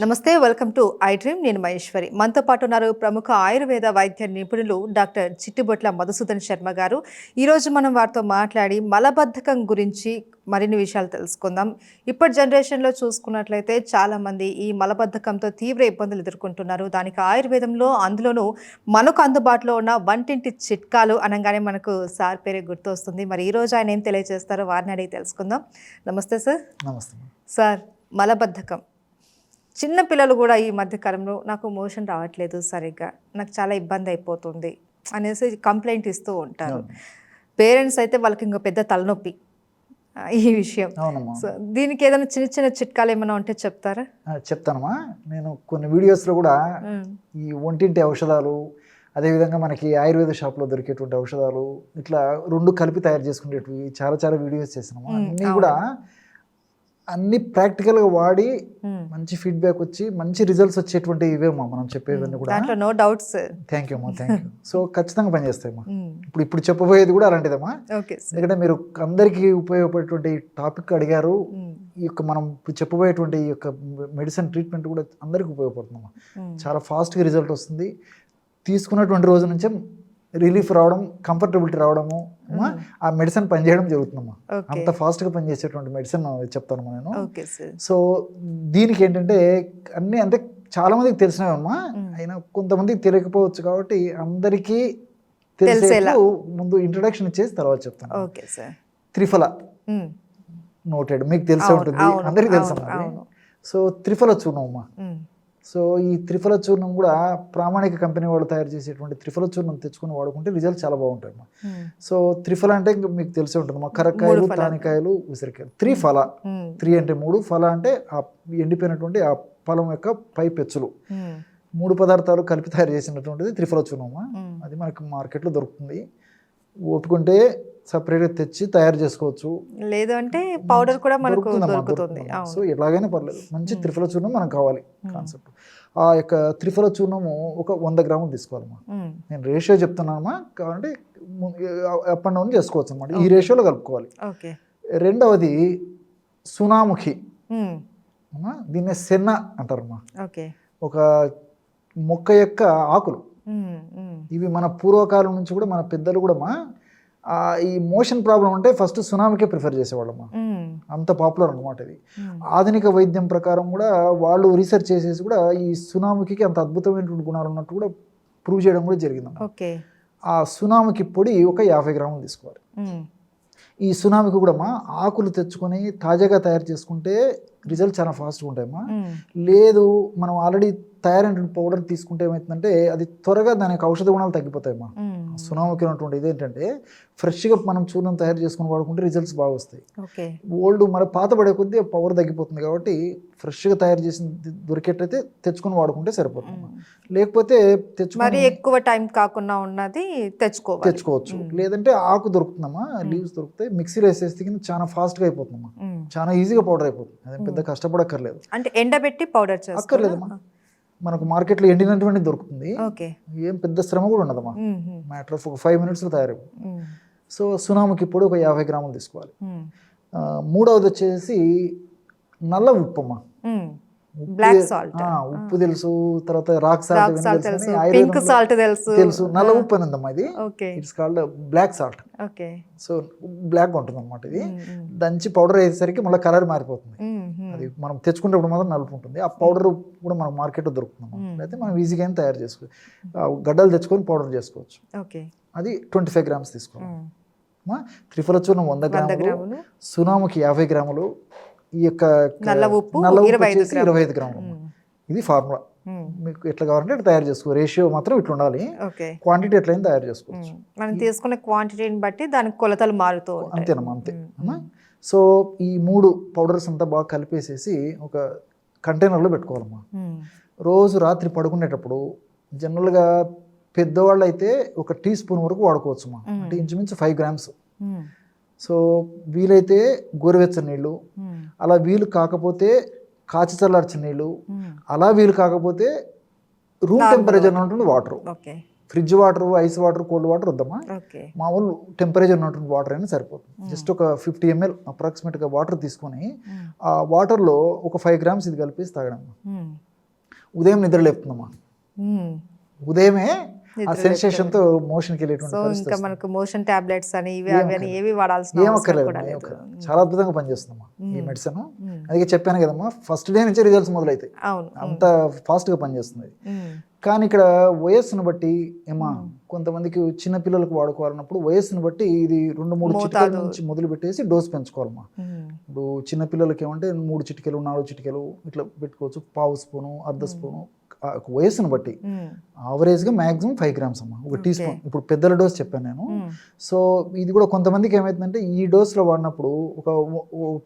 నమస్తే welcome to I dream. నేను మహేశ్వరి. మనతో పాటు ఉన్నారు ప్రముఖ ఆయుర్వేద వైద్య నిపుణులు డాక్టర్ చిట్టిబొట్ల మధుసూదన్ శర్మ గారు. ఈరోజు మనం వారితో మాట్లాడి మలబద్ధకం గురించి మరిన్ని విషయాలు తెలుసుకుందాం. ఇప్పటి జనరేషన్లో చూసుకున్నట్లయితే చాలామంది ఈ మలబద్ధకంతో తీవ్ర ఇబ్బందులు ఎదుర్కొంటున్నారు. దానికి ఆయుర్వేదంలో అందులోనూ మనకు అందుబాటులో ఉన్న వంటింటి చిట్కాలు అనగానే మనకు సార్ పేరే గుర్తొస్తుంది. మరి ఈరోజు ఆయన ఏం తెలియజేస్తారో వారిని అడిగి తెలుసుకుందాం. నమస్తే సార్. నమస్తే. సార్ మలబద్ధకం. చిన్న పిల్లలు కూడా ఈ మధ్య కాలంలో నాకు మోషన్ రావట్లేదు సరిగ్గా. నాకు చాలా ఇబ్బంది అయిపోతుంది అనేసి కంప్లైంట్ ఇస్తూ ఉంటారు. పేరెంట్స్ అయితే వాళ్ళకి ఇంకా పెద్ద తలనొప్పి ఈ విషయం. సో దీనికి ఏదైనా చిన్న చిన్న చిట్కాలు ఏమైనా ఉంటే చెప్తారా? చెప్తానమ్మా. నేను కొన్ని వీడియోస్లో కూడా ఈ ఒంటింటి ఔషధాలు అదేవిధంగా మనకి ఆయుర్వేద షాప్లో దొరికేటువంటి ఔషధాలు ఇట్లా రెండు కలిపి తయారు చేసుకునేటివి చాలా చాలా వీడియోస్ చేసినాము అన్నీ కూడా అన్ని ప్రాక్టికల్గా వాడి ఉమ్. మంచి ఫీడ్బ్యాక్ వచ్చి మంచి రిజల్ట్స్ వచ్చేటువంటి ఇవేమా మనం చెప్పేవన్నీ కూడా. దాంట్లో నో డౌట్స్ థ్యాంక్ యూ అమ్మా థ్యాంక్ యూ సో ఖచ్చితంగా పనిచేస్తాయమ్మా ఇప్పుడు ఇప్పుడు చెప్పబోయేది కూడా అలాంటిదమ్మా. ఎందుకంటే మీరు అందరికీ ఉపయోగపడేటువంటి టాపిక్ అడిగారు. ఈ యొక్క మనం ఇప్పుడు చెప్పబోయేటువంటి ఈ యొక్క మెడిసిన్ ట్రీట్మెంట్ కూడా అందరికీ ఉపయోగపడుతుందమ్మా. చాలా ఫాస్ట్గా రిజల్ట్ వస్తుంది. తీసుకున్నటువంటి రోజు నుంచే రిలీఫ్ రావడం కంఫర్టబిలిటీ రావడము అమ్మా, ఆ మెడిసిన్ పనిచేయడం జరుగుతుందమ్మా. అంత ఫాస్ట్గా పనిచేసేటువంటి మెడిసిన్ చెప్తాను నేను. సో దీనికి ఏంటంటే అన్నీ అంటే చాలా మందికి తెలిసినవమ్మా. అయినా కొంతమందికి తెలియకపోవచ్చు కాబట్టి అందరికీ తెలిసేలా. ముందు ఇంట్రొడక్షన్ ఇచ్చేసి తర్వాత చెప్తాను. Okay sir. త్రిఫల నోటెడ్. మీకు తెలిసే ఉంటుంది. అందరికీ తెలుసు. సో త్రిఫల చూర్ణం అమ్మా సో ఈ త్రిఫల చూర్ణం కూడా ప్రామాణిక కంపెనీ వాళ్ళు తయారు చేసేటువంటి త్రిఫల చూర్ణం తెచ్చుకొని వాడుకుంటే రిజల్ట్ చాలా బాగుంటాయి అమ్మా. సో త్రిఫల అంటే ఇంకా మీకు తెలిసే ఉంటుంది మా కరక్కాయలు. తానికాయలు ఉసిరికాయలు. త్రిఫల. త్రీ అంటే మూడు ఫల అంటే ఆ ఎండిపోయినటువంటి ఆ ఫలం యొక్క పై పెచ్చులు. మూడు పదార్థాలు కలిపి తయారు చేసినటువంటిది త్రిఫల చూర్ణమా అది మనకి మార్కెట్లో దొరుకుతుంది. ఓపుకుంటే సపరేట్గా తెచ్చి తయారు చేసుకోవచ్చు. లేదు అంటే పౌడర్ కూడా మనకు దొరుకుతుంది. సో ఎలాగైనా పర్లేదు. మంచి త్రిఫల చూర్ణం మనకు కావాలి కాన్సెప్ట్. ఆ యొక్క త్రిఫల చూర్ణము ఒక వంద గ్రాములు తీసుకోవాలమ్మా. నేను రేషియో చెప్తున్నానమ్మా. కావాలంటే అప్ అండ్ డౌన్ చేసుకోవచ్చు అనమాట ఈ రేషియోలో కలుపుకోవాలి. రెండవది సునాముఖి. దీన్నే సెన్న అంటారమ్మా. ఓకే. ఒక మొక్క యొక్క ఆకులు. ఇవి మన పూర్వకాలం నుంచి కూడా మన పెద్దలు కూడా మా ఈ మోషన్ ప్రాబ్లం అంటే ఫస్ట్ సునామీకే ప్రిఫర్ చేసేవాళ్ళమ్మా. ఉమ్, అంత పాపులర్ అనమాట ఇది. ఆధునిక వైద్యం ప్రకారం కూడా వాళ్ళు రీసెర్చ్ చేసేసి కూడా ఈ సునాముఖికి అంత అద్భుతమైనటువంటి గుణాలు ఉన్నట్టు కూడా ప్రూవ్ చేయడం కూడా జరిగిందమ్మా. ఓకే. ఆ సునాముఖి పొడి ఒక యాభై గ్రాములు తీసుకోవాలి. ఈ సునామికి కూడా మా ఆకులు తెచ్చుకొని తాజాగా తయారు చేసుకుంటే రిజల్ట్ చాలా ఫాస్ట్గా ఉంటాయమ్మా. లేదు మనం ఆల్రెడీ తయారైన పౌడర్ తీసుకుంటే ఏమవుతుందంటే అది త్వరగా దానికి ఔషధ గుణాలు తగ్గిపోతాయమ్మా. సునామకి ఉన్నటువంటి ఇదేంటంటే ఫ్రెష్గా మనం చూర్ణం తయారు చేసుకుని వాడుకుంటే రిజల్ట్స్ బాగా వస్తాయి. ఓల్డ్ మరి పాత పడే కొద్దీ పవర్ తగ్గిపోతుంది కాబట్టి ఫ్రెష్గా తయారు చేసిన దొరికేటైతే తెచ్చుకొని వాడుకుంటే సరిపోతుంది. లేకపోతే మరి తెచ్చుకొని ఎక్కువ టైం కాకుండా ఉన్నది తెచ్చుకోవాలి. తెచ్చుకోవచ్చు. లేదంటే ఆకు దొరుకుతుందమ్మా లీవ్స్ దొరుకుతాయి మిక్సీలో వేసేస్తే కింద చాలా ఫాస్ట్గా అయిపోతుందమ్మా. చాలా ఈజీగా పౌడర్ అయిపోతుంది. అదేం పెద్ద కష్టపడక్కర్లేదు. అంటే ఎండబెట్టి పౌడర్ అక్కర్లేదమ్మా మనకు మార్కెట్లో ఎండినటువంటి దొరుకుతుంది. ఏం పెద్ద శ్రమ కూడా ఉండదమ్మా మ్యాటర్ ఆఫ్ ఒక ఫైవ్ మినిట్స్లో ఉమ్, సో సునాముకి ఇప్పుడు ఒక యాభై గ్రాములు తీసుకోవాలి. మూడవది వచ్చేసి నల్ల ఉప్పు అమ్మా ఉమ్. ఉప్పు బ్లాక్ సాల్ట్ ఉప్పు తెలుసు తర్వాత రాక్ సాల్ట్ తెలుసు పింక్ సాల్ట్ తెలుసు. తెలుసు. నల్ల ఉప్పు అని ఉందమ్మా ఇది. It's called black salt okay. So black ఉంటుంది అనమాట ఇది దంచి పౌడర్ వేసేసరికి మళ్ళీ కలర్ మారిపోతుంది. అది మనం తెచ్చుకునేప్పుడు మాత్రం నలుపు ఉంటుంది. ఆ పౌడర్ కూడా మనకు మార్కెట్లో దొరుకుతుంది. అయితే మనం ఈజీగా తయారు చేసుకోవచ్చు గడ్డలు తెచ్చుకొని పౌడర్ చేసుకోవచ్చు. ఓకే. అది ట్వంటీ ఫైవ్ గ్రామ్స్ తీసుకోవాలి త్రిఫల చూర్ణం వంద గ్రాములు. సునాముకి యాభై గ్రాములు ఈ యొక్క నల్ల ఉప్పు ఇరవై ఐదు గ్రాములు. ఇది ఫార్ములా. మీకు ఎట్లా కావాలంటే ఇట్లా తయారు చేసుకో. రేషియో మాత్రం ఇట్లా ఉండాలి. ఓకే. క్వాంటిటీ ఎట్లయినా తయారు చేసుకోవచ్చు. మనం తీసుకునే క్వాంటిటీని బట్టి దానికి కొలతలు మారుతూ అంతేనమ్మా అంతే. సో ఈ మూడు పౌడర్స్ అంతా బాగా కలిపేసేసి ఒక కంటైనర్లో పెట్టుకోవాలమ్మా. రోజు రాత్రి పడుకునేటప్పుడు జనరల్గా పెద్దవాళ్ళు అయితే ఒక టీ స్పూన్ వరకు వాడుకోవచ్చు మా. అంటే ఇంచుమించు ఫైవ్ గ్రామ్స్. సో వీలైతే గోరువెచ్చని నీళ్ళు అలా వీలు కాకపోతే కాచి చల్లార్చిన నీళ్ళు. అలా వీలు కాకపోతే రూమ్ టెంపరేచర్ ఉంటుంది water. Fridge water ice water cold water వద్దమ్మా. ఓకే. మామూలు టెంపరేచర్ ఉన్నటువంటి వాటర్ అయినా సరిపోతుంది. జస్ట్ ఒక ఫిఫ్టీ ఎంఎల్ అప్రాక్సిమేట్గా వాటర్ తీసుకొని ఆ వాటర్లో ఒక ఫైవ్ గ్రామ్స్ ఇది కలిపేసి తాగడం ఉదయం నిద్ర లేపుతుందమ్మా. ఉదయమే ఆ సెన్సేషన్తో మోషన్కి వెళ్ళేటువంటి సో పరిస్థితి ఇంకా మనకు మోషన్ టాబ్లెట్స్ అని ఇవి అవి అని ఏవి వాడాల్సిన. చాలా అద్భుతంగా పనిచేస్తుందమ్మా ఈ మెడిసిన్. అందుకే చెప్పాను కదమ్మా ఫస్ట్ డే నుంచే రిజల్ట్స్ మొదలవుతాయి అవును. అంత ఫాస్ట్గా పనిచేస్తుంది. మ్మ్. కానీ ఇక్కడ వయస్సును బట్టి ఏమా కొంతమందికి చిన్న పిల్లలకు వాడుకోవాలన్నప్పుడు వయస్సును బట్టి ఇది రెండు మూడు చిటికల నుంచి మొదలు పెట్టేసి డోస్ పెంచుకోవాలమ్మా మ్మ్. ఇప్పుడు చిన్న పిల్లలకి ఏమంటే మూడు చిటికెలు నాలుగు చిటికెలు ఇట్లా పెట్టుకోవచ్చు. పావు స్పూను అర్ధ స్పూను వయస్సును బట్టి. ఆవరేజ్గా మ్యాక్సిమం ఫైవ్ గ్రామ్స్ అమ్మా. ఒక టీ స్పూన్. ఇప్పుడు పెద్దల డోస్ చెప్పాను నేను. సో ఇది కూడా కొంతమందికి ఏమవుతుందంటే ఈ డోస్లో వాడినప్పుడు ఒక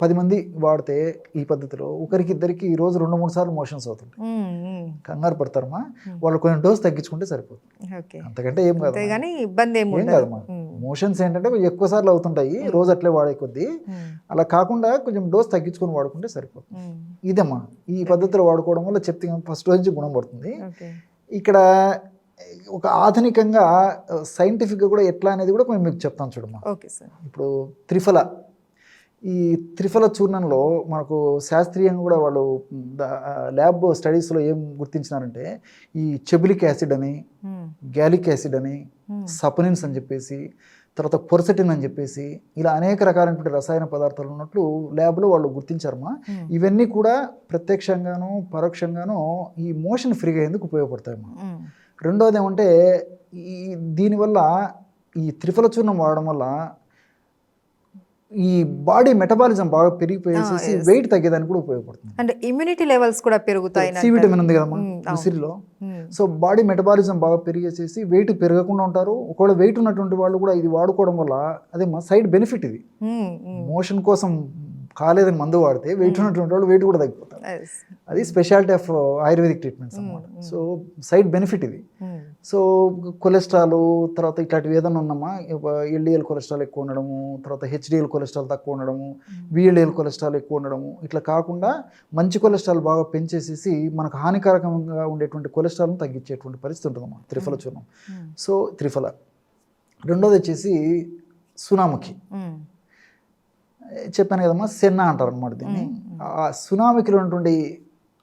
పది మంది వాడితే ఈ పద్ధతిలో ఒకరికి ఇద్దరికి ఈ రోజు రెండు మూడు సార్లు మోషన్స్ అవుతుంటాయి. కంగారు పడతారమ్మా. వాళ్ళు కొంచెం డోస్ తగ్గించుకుంటే సరిపోతుంది. అంతకంటే ఏం కాదు ఇబ్బంది ఏం కాదమ్మా. మోషన్స్ ఏంటంటే ఎక్కువ సార్లు అవుతుంటాయి రోజు అట్లే వాడే కొద్దీ. అలా కాకుండా కొంచెం డోస్ తగ్గించుకొని వాడుకుంటే సరిపోతుంది. మ్మ్. ఇదమ్మా ఈ పద్ధతిలో వాడుకోవడం వల్ల చెప్తే ఫస్ట్ రోజు నుంచి గుణం పడుతుంది. ఇక్కడ ఒక ఆధునికంగా సైంటిఫిక్గా కూడా ఎట్లా అనేది కూడా మేము మీకు చెప్తాను చూడమ్మా. Okay sir. ఇప్పుడు త్రిఫల ఈ త్రిఫల చూర్ణంలో మనకు శాస్త్రీయంగా కూడా వాళ్ళు ల్యాబ్ స్టడీస్లో ఏం గుర్తించినారంటే ఈ చెబులిక్ యాసిడ్ అని. గ్యాలిక్ యాసిడ్ అని. సపనిన్స్ అని చెప్పేసి తర్వాత కొరసెటిన్ అని చెప్పేసి ఇలా అనేక రకాలైనటువంటి రసాయన పదార్థాలు ఉన్నట్లు ల్యాబ్లో వాళ్ళు గుర్తించారమ్మా మ్మ్. ఇవన్నీ కూడా ప్రత్యక్షంగాను పరోక్షంగాను ఈ మోషన్ ఫ్రీగా ఎందుకు ఉపయోగపడతాయమ్మా మ్మ్. రెండోది ఏమంటే ఈ దీనివల్ల ఈ త్రిఫల చూర్ణం వాడడం వల్ల ఈ బాడీ మెటబాలిజం బాగా పెరిగిపోయేసేసి yes. వెయిట్ తగ్గేదానికి కూడా ఉపయోగపడుతుంది అంటే ఇమ్యూనిటీ లెవెల్స్ కూడా పెరుగుతాయి సి విటమిన్ ఉంది కదమ్మా. ఉసిరిలో. సో బాడీ మెటబాలిజం బాగా పెరిగేసేసి వెయిట్ పెరగకుండా ఉంటారు ఒకవేళ వెయిట్ ఉన్నటువంటి వాళ్ళు కూడా ఇది వాడుకోవడం వల్ల అదే మా సైడ్ బెనిఫిట్ ఇది. మోషన్ కోసం కాలేదని మందు వాడితే వెయిట్ ఉన్నటువంటి వాళ్ళు వెయిట్ కూడా తగ్గిపోతారు. అది స్పెషాలిటీ ఆఫ్ ఆయుర్వేదిక్ ట్రీట్మెంట్స్ అన్నమాట సో సైడ్ బెనిఫిట్ ఇది. సో కొలెస్ట్రాల్ తర్వాత ఇట్లాంటివి ఏదైనా ఉన్నామా? ఎల్డిఎల్ కొలెస్ట్రాల్ ఎక్కువ ఉండడము తర్వాత హెచ్డిఎల్ కొలెస్ట్రాల్ తక్కువ ఉండడము విఎల్డిఎల్ కొలెస్ట్రాల్ ఎక్కువ ఉండడము ఇట్లా కాకుండా మంచి కొలెస్ట్రాల్ బాగా పెంచేసేసి మనకు హానికారకంగా ఉండేటువంటి కొలెస్ట్రాల్ని తగ్గించేటువంటి పరిస్థితి ఉంటుందమ్మా త్రిఫల చూర్ణం. సో త్రిఫల. రెండోది వచ్చేసి సునాముఖి. చెప్పాను కదమ్మా సెన్నా అంటారు అనమాట దీన్ని ఆ సునామికిలో ఉన్నటువంటి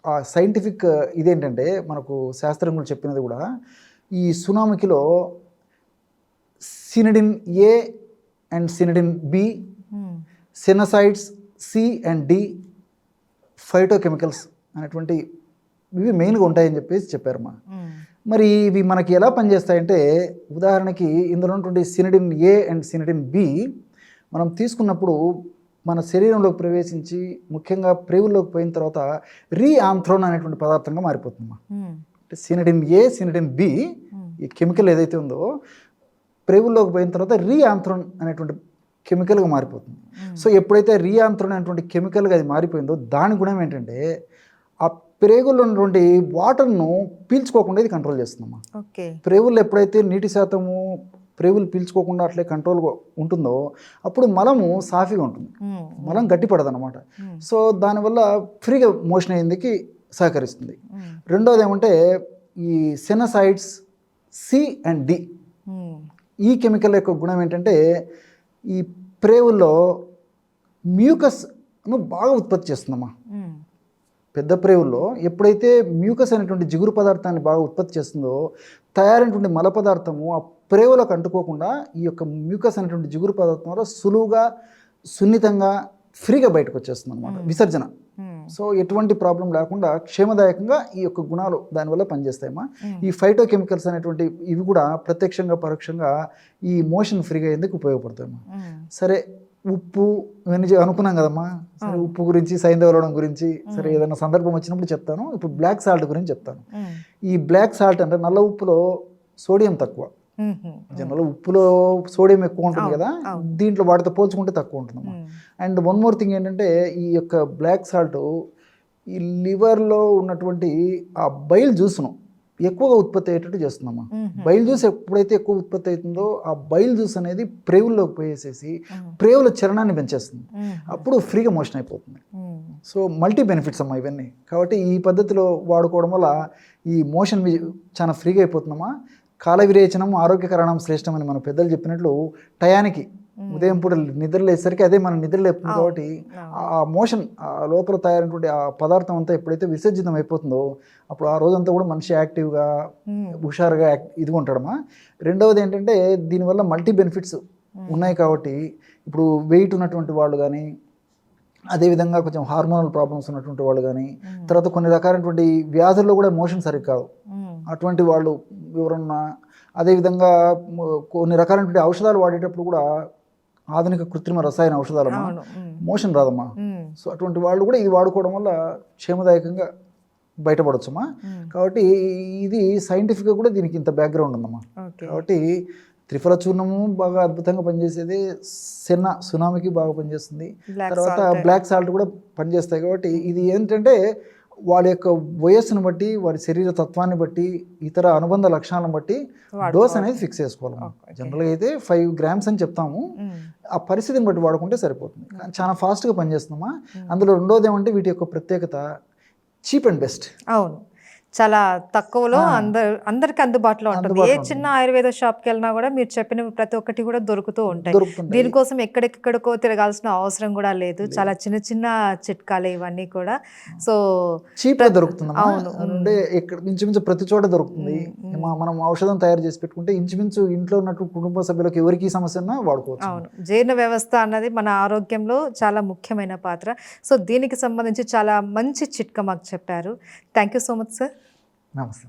ఆ సైంటిఫిక్ ఇదేంటంటే మనకు శాస్త్రంలో చెప్పినది కూడా ఈ సునామికిలో sennoside A and sennoside B. Sennosides C and D phytochemicals అనేటువంటి ఇవి మెయిన్గా ఉంటాయని చెప్పేసి చెప్పారమ్మా మ్మ్. మరి ఇవి మనకి ఎలా పనిచేస్తాయంటే ఉదాహరణకి ఇందులో ఉన్నటువంటి సినడిన్ ఏ అండ్ సినడిన్ బి మనం తీసుకున్నప్పుడు మన శరీరంలోకి ప్రవేశించి ముఖ్యంగా ప్రేవుల్లోకి పోయిన తర్వాత రీ ఆంథ్రోన్ అనేటువంటి పదార్థంగా మారిపోతుందమ్మా మ్మ్. అంటే సినడిన్ ఏ సినడిన్ బి. ఈ కెమికల్ ఏదైతే ఉందో ప్రేవుల్లోకి పోయిన తర్వాత రీ ఆంథ్రోన్ అనేటువంటి కెమికల్గా మారిపోతుంది సో ఎప్పుడైతే రీ ఆంథ్రోన్ అనేటువంటి కెమికల్గా అది మారిపోయిందో దాని గుణం ఏంటంటే ఆ ప్రేగుల్లో ఉన్నటువంటి వాటర్ను పీల్చుకోకుండా ఇది కంట్రోల్ చేస్తుందమ్మా ఓకే ప్రేవులు ఎప్పుడైతే నీటి శాతము ప్రేవులు పీల్చుకోకుండా అట్లే కంట్రోల్గా ఉంటుందో అప్పుడు మలము సాఫీగా ఉంటుంది. మలం గట్టిపడదు అనమాట. సో దానివల్ల ఫ్రీగా మోషన్ అయ్యేందుకు సహకరిస్తుంది. రెండోది ఏమంటే ఈ సెనసైడ్స్ సి అండ్ డి. ఈ కెమికల్ యొక్క గుణం ఏంటంటే ఈ ప్రేవుల్లో మ్యూకస్ను బాగా ఉత్పత్తి చేస్తుందమ్మా మ్మ్. పెద్ద ప్రేవుల్లో ఎప్పుడైతే మ్యూకస్ అనేటువంటి జిగురు పదార్థాన్ని బాగా ఉత్పత్తి చేస్తుందో తయారైనటువంటి మల పదార్థము ఆ ప్రేవులకు అంటుకోకుండా ఈ యొక్క మ్యూకస్ అనేటువంటి జిగురు పదార్థం వల్ల సులువుగా సున్నితంగా ఫ్రీగా బయటకు వచ్చేస్తుంది అనమాట విసర్జన. సో ఎటువంటి ప్రాబ్లం లేకుండా క్షేమదాయకంగా ఈ యొక్క గుణాలు దానివల్ల పనిచేస్తాయమ్మా మ్మ్. ఈ ఫైటో కెమికల్స్ అనేటువంటి ఇవి కూడా ప్రత్యక్షంగా పరోక్షంగా ఈ మోషన్ ఫ్రీగా ఎందుకు ఉపయోగపడతాయమ్మా మ్మ్. సరే ఉప్పు ఇవన్నీ అనుకున్నాం కదమ్మా సరే ఉప్పు గురించి సైంధవలవడం గురించి సరే ఏదైనా సందర్భం వచ్చినప్పుడు చెప్తాను ఇప్పుడు బ్లాక్ సాల్ట్ గురించి చెప్తాను. ఈ బ్లాక్ సాల్ట్ అంటే నల్ల ఉప్పులో సోడియం తక్కువ. జనరల్ ఉప్పులో సోడియం ఎక్కువ ఉంటుంది కదా. దీంట్లో వాటితో పోల్చుకుంటే తక్కువ ఉంటుందమ్మా hmm. And one more thing ఏంటంటే ఈ యొక్క బ్లాక్ సాల్ట్ ఈ లివర్లో ఉన్నటువంటి ఆ బైల్ జ్యూస్ను ఎక్కువగా ఉత్పత్తి అయ్యేటట్టు చేస్తుందమ్మా మ్మ్. బైల్ జ్యూస్ ఎప్పుడైతే ఎక్కువ ఉత్పత్తి అవుతుందో ఆ బైల్ జ్యూస్ అనేది ప్రేవుల్లోకి పోయేసేసి. ప్రేవుల చరణాన్ని పెంచేస్తుంది. అప్పుడు ఫ్రీగా మోషన్ అయిపోతుంది. సో మల్టీ బెనిఫిట్స్ అమ్మా ఇవన్నీ కాబట్టి ఈ పద్ధతిలో వాడుకోవడం వల్ల ఈ మోషన్ చాలా ఫ్రీగా అయిపోతుందమ్మా కాల విరేచనం ఆరోగ్యకరణం శ్రేష్టం అని మన పెద్దలు చెప్పినట్లు టయానికి ఉదయం పూట నిద్ర లేసరికి అదే మనం నిద్ర లేపుతుంది కాబట్టి ఆ మోషన్ ఆ లోపల తయారైనటువంటి ఆ పదార్థం అంతా ఎప్పుడైతే విసర్జితం అయిపోతుందో అప్పుడు ఆ రోజంతా కూడా మనిషి యాక్టివ్గా హుషారుగా ఇదిగా ఉంటాడమ్మా. రెండవది ఏంటంటే దీనివల్ల మల్టీ బెనిఫిట్స్ ఉన్నాయి కాబట్టి ఇప్పుడు వెయిట్ ఉన్నటువంటి వాళ్ళు కానీ అదేవిధంగా కొంచెం హార్మోనల్ ప్రాబ్లమ్స్ ఉన్నటువంటి వాళ్ళు కానీ తర్వాత కొన్ని రకాలైనటువంటి వ్యాధుల్లో కూడా మోషన్ సరిగ్గా కాదు. అటువంటి వాళ్ళు ఎవరన్నా అదేవిధంగా కొన్ని రకాలైనటువంటి ఔషధాలు వాడేటప్పుడు కూడా ఆధునిక కృత్రిమ రసాయన ఔషధాలమ్మా ఉమ్, మోషన్ రాదమ్మా. సో అటువంటి వాళ్ళు కూడా ఇది వాడుకోవడం వల్ల క్షేమదాయకంగా బయటపడొచ్చమ్మా. కాబట్టి ఇది సైంటిఫిక్గా కూడా దీనికి ఇంత బ్యాక్గ్రౌండ్ ఉందమ్మా. కాబట్టి త్రిఫల చూర్ణము బాగా అద్భుతంగా పనిచేసేది సెన్న సునామీకి బాగా పనిచేస్తుంది. తర్వాత. బ్లాక్ సాల్ట్ కూడా పనిచేస్తాయి. కాబట్టి ఇది ఏంటంటే వాళ్ళ యొక్క వయస్సును బట్టి వారి శరీర తత్వాన్ని బట్టి ఇతర అనుబంధ లక్షణాలను బట్టి డోస్ అనేది ఫిక్స్ చేసుకోవాలి. జనరల్గా అయితే ఫైవ్ గ్రామ్స్ అని చెప్తాము. ఆ పరిస్థితిని బట్టి వాడుకుంటే సరిపోతుంది. కానీ చాలా ఫాస్ట్గా పనిచేస్తుందమ్మా. అందులో రెండోది ఏమంటే వీటి యొక్క ప్రత్యేకత చీప్ అండ్ బెస్ట్. అవును. చాలా తక్కువలో అందరు అందరికి అందుబాటులో ఉంటుంది. ఏ చిన్న ఆయుర్వేద షాప్కి వెళ్ళినా కూడా మీరు చెప్పిన ప్రతి ఒక్కటి కూడా దొరుకుతూ ఉంటాయి. దీనికోసం ఎక్కడెక్కడికో తిరగాల్సిన అవసరం కూడా లేదు. చాలా చిన్న చిన్న చిట్కాలే ఇవన్నీ కూడా. సో చీప్గా దొరుకుతుందమ్మా. అవును. అంటే ఇక్కడ ఇంచుమించు ప్రతి చోట దొరుకుతుంది. మనం ఔషధం తయారు చేసి పెట్టుకుంటే ఇంచుమించు ఇంట్లో ఉన్నట్టు కుటుంబ సభ్యులకు ఎవరికి సమస్య వాడుకోవచ్చు. అవును. జీర్ణ వ్యవస్థ అన్నది మన ఆరోగ్యంలో చాలా ముఖ్యమైన పాత్ర. సో దీనికి సంబంధించి చాలా మంచి చిట్కా మాకు చెప్పారు. Thank you so much sir. నమస్తే